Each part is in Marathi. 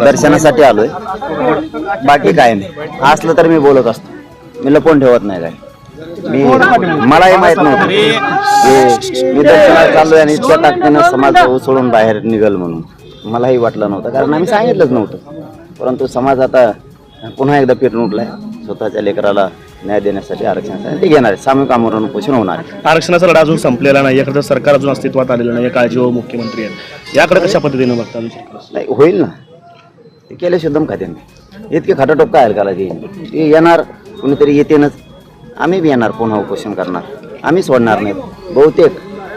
दर्शनासाठी आलोय. बाकी काय नाही. असलं तर मी बोलत असतो. मी लपवून ठेवत नाही काय. मी मलाही माहीत नव्हतं. की मी दर्शनाला चाललोय आणि इतक्या ताकदीनं समाज सोडून बाहेर निघल म्हणून. मलाही वाटलं नव्हतं. कारण आम्ही सांगितलंच नव्हतं. परंतु समाज आता पुन्हा एकदा पेटून उठलाय. स्वतःच्या लेकराला न्याय देण्यासाठी आरक्षणासाठी ते घेणार आहे सामूहिक आमरण उपोषण होणार आहे. आरक्षणाचा लढा अजून संपलेला नाही. याकडे सरकार अजून अस्तित्वात आलेलं नाही. काळजी मुख्यमंत्री आहेत. याकडे कशा पद्धतीने बघता? नाही होईल ना. ते केले शुद्धम खाते इतके खटाटोप काय हलकाला ते ते येणार कुणीतरी येतेनच. आम्ही बी येणार पुन्हा उपोषण करणार? आम्ही सोडणार नाहीत. बहुतेक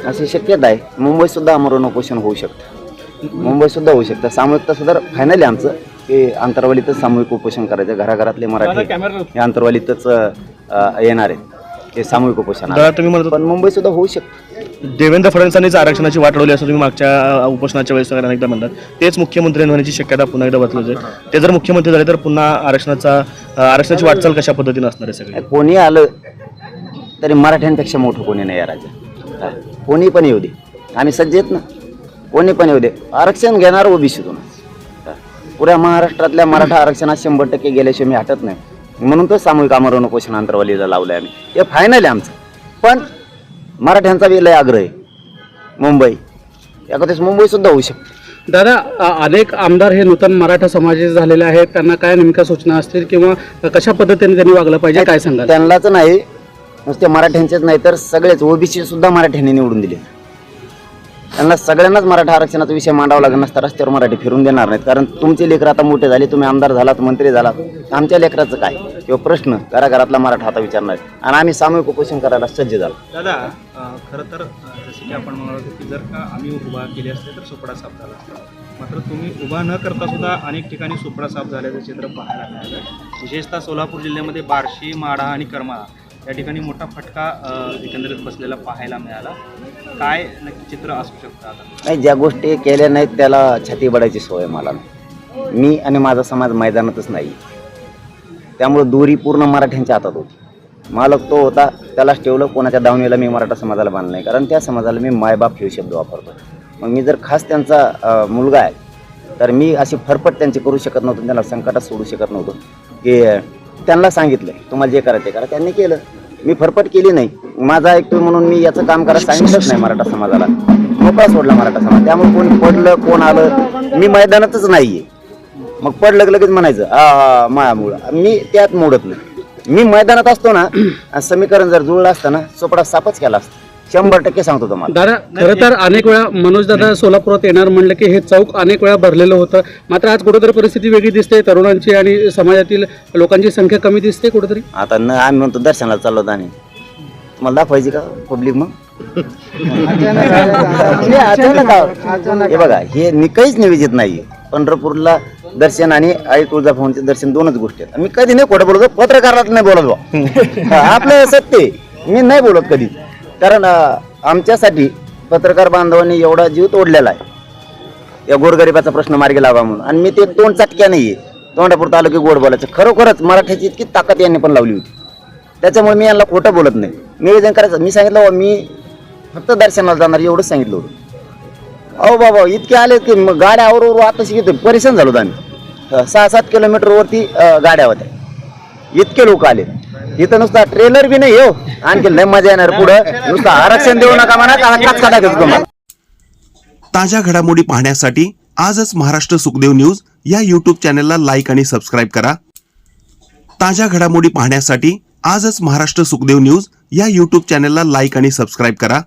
अशी शक्यता आहे. मुंबईत सुद्धा आमरण उपोषण होऊ शकतं. मुंबईत सुद्धा होऊ शकतं. सामूहिकता सुद्धा फायनल आहे आमचं की आंतरवालीतच सामूहिक उपोषण करायचं. घराघरातले मराठी हे आंतरवालीतच अं, येणार आहेत. हे सामूहिक उपोषण दादा तुम्ही म्हणत पण मुंबईत सुद्धा होऊ शकतं. देवेंद्र फडणवीसांनीच आरक्षणाची वाट लावली असं तुम्ही मागच्या अ, उपोषणाच्या वेळेस सगळ्यांना एकदा म्हणतात. तेच मुख्यमंत्री होण्याची शक्यता पुन्हा एकदा बदलत आहे. ते जर मुख्यमंत्री झाले तर पुन्हा आरक्षणाचा अ, आरक्षणाची वाटचाल कशा पद्धतीने असणार आहे सगळे? कोणी आलं तरी मराठ्यांपेक्षा मोठं कोणी नाही या राज्यात. हा. कोणी पण येऊ दे. आम्ही सज्ज आहेत ना. कोणी पण येऊ दे. आरक्षण घेणार ओबीसीतूनच हा. पुऱ्या महाराष्ट्रातल्या मराठा आरक्षणात शंभर टक्के गेल्याशिवाय मी हटत नाही. म्हणून तर सामूहिक आमरण उपोषण अंतरवालीला लावलं आहे आम्ही. हे फायनल आहे आमचं. पण मराठ्यांचा बी लय आग्रह आहे. मुंबई. एखाद्याच मुंबई सुद्धा होऊ शकते. दादा अ- अनेक आमदार हे नूतन मराठा समाजाचे झालेले आहेत. त्यांना काय नेमक्या सूचना असतील किंवा कशा पद्धतीने त्यांनी वागलं पाहिजे काय सांगाल? त्यांनाच नाही. नुसते मराठ्यांचेच नाही तर सगळेच ओबीसी सुद्धा मराठ्यांनी निवडून दिले. त्यांना सगळ्यांनाच मराठा आरक्षणाचा विषय मांडावा लागणार नसता रस्त्यावर मराठी फिरून देणार नाहीत. कारण तुमचे लेकर आता मोठे झाले तुम्ही आमदार झालात मंत्री झालात. आमच्या लेकराचं काय? किंवा प्रश्न घराघरातला मराठा आता विचारणार. आहे. आणि आम्ही सामूहिक उपोषण करायला सज्ज झालो. दादा खरं तर जसे की आपण म्हणत होतो की जर का आम्ही उभा केले असते तर सुपडा साफ झाला असता. मात्र तुम्ही उभा न करता सुद्धा अनेक ठिकाणी सुपडा साफ झाल्याचं चित्र पाहायला मिळालं. विशेषतः सोलापूर जिल्ह्यामध्ये बार्शी माढा आणि करमाळा या ठिकाणी मोठा फटका एकंदरीत बसलेला पाहायला मिळाला. काय नक्की चित्र असू शकतं आता? नाही ज्या गोष्टी केल्या नाहीत त्याला छाती बडायची सवय मला. मी आणि माझा समाज मैदानातच नाही. त्यामुळं दोरी पूर्ण मराठ्यांच्या हातात होती. मालक तो होता त्यालाच ठेवलं कोणाच्या दावणीला मी मराठा समाजाला बांधलं नाही. कारण त्या समाजाला मी मायबाप हे शब्द वापरतो. मग मी जर खास त्यांचा मुलगा आहे तर मी अशी फरफट त्यांची करू शकत नव्हतो त्यांना संकटात सोडू शकत नव्हतो. की त्यांना सांगितलं तुम्हाला जे करायचं ते करा. त्यांनी केलं. मी फरफट केली नाही. माझा ऐकतो म्हणून मी याचं काम करायला सांगितलंच नाही मराठा समाजाला. मोकळा सोडला मराठा समाज. त्यामुळे कोण पडलं कोण आलं मी मैदानातच नाही आहे मग पडलं की लगेच म्हणायचं हा हा मायामुळं मी त्यात मोडत नाही. मी मैदानात असतो ना आणि समीकरण जर जुळलं असतं ना चोपडा सापच केला असता. शंभर टक्के सांगतो तुम्हाला. दादा खरं तर अनेक वेळा मनोज दादा सोलापुरात येणार म्हणलं की हे चौक अनेक वेळा भरलेलं होतं. मात्र आज कुठेतरी परिस्थिती वेगळी दिसते तरुणांची आणि समाजातील लोकांची संख्या कमी दिसते कुठेतरी. आता न आम्ही म्हणतो दर्शनाला चाललो होतो आणि तुम्हाला दाखवायची का पब्लिक मग? हे अचानक हे बघा हे नि काहीच निवेदित नाहीये. पंढरपूरला दर्शन आणि आई तुळजाभवानीचे दर्शन दोनच गोष्टी आहेत. मी कधी नाही खोटं बोलतो पत्रकारात नाही बोलत बा आपलं सत्य मी नाही बोलत कधी. कारण आमच्यासाठी पत्रकार बांधवांनी एवढा जीव तोडलेला आहे. या गोरगरिबाचा प्रश्न मार्गी लावा म्हणून. आणि मी ते तोंड चटक्या नाहीये. तोंडापुरतं आलं की गोड बोलायचं. खरोखरच मराठ्याची इतकी ताकद यांनी पण लावली होती. त्याच्यामुळे मी यांना खोटं बोलत नाही. निवेदन करायचं. मी सांगितलं "बाबा, मी फक्त दर्शनाला जाणार एवढंच सांगितलं होतं. अहो बाबा इतके आले की मग गाड्या आवरोवर आता शिकतो परेशान झालो आम्ही. सहा सात किलोमीटरवरती गाड्या होत्या. इतके लोक आले. इथं नुसता ट्रेलर बी नाही हो. आणखी लय मजा येणार पुढं. नुसतं आरक्षण देऊ नका म्हणा तुम्हाला. ताज्या घडामोडी पाहण्यासाठी आजच महाराष्ट्र सुखदेव न्यूज या यूट्यूब चॅनलला लाईक आणि सबस्क्राईब करा. ताज्या घडामोडी पाहण्यासाठी आजच महाराष्ट्र सुखदेव न्यूज या यूट्यूब चॅनलला लाईक आणि सबस्क्राईब करा.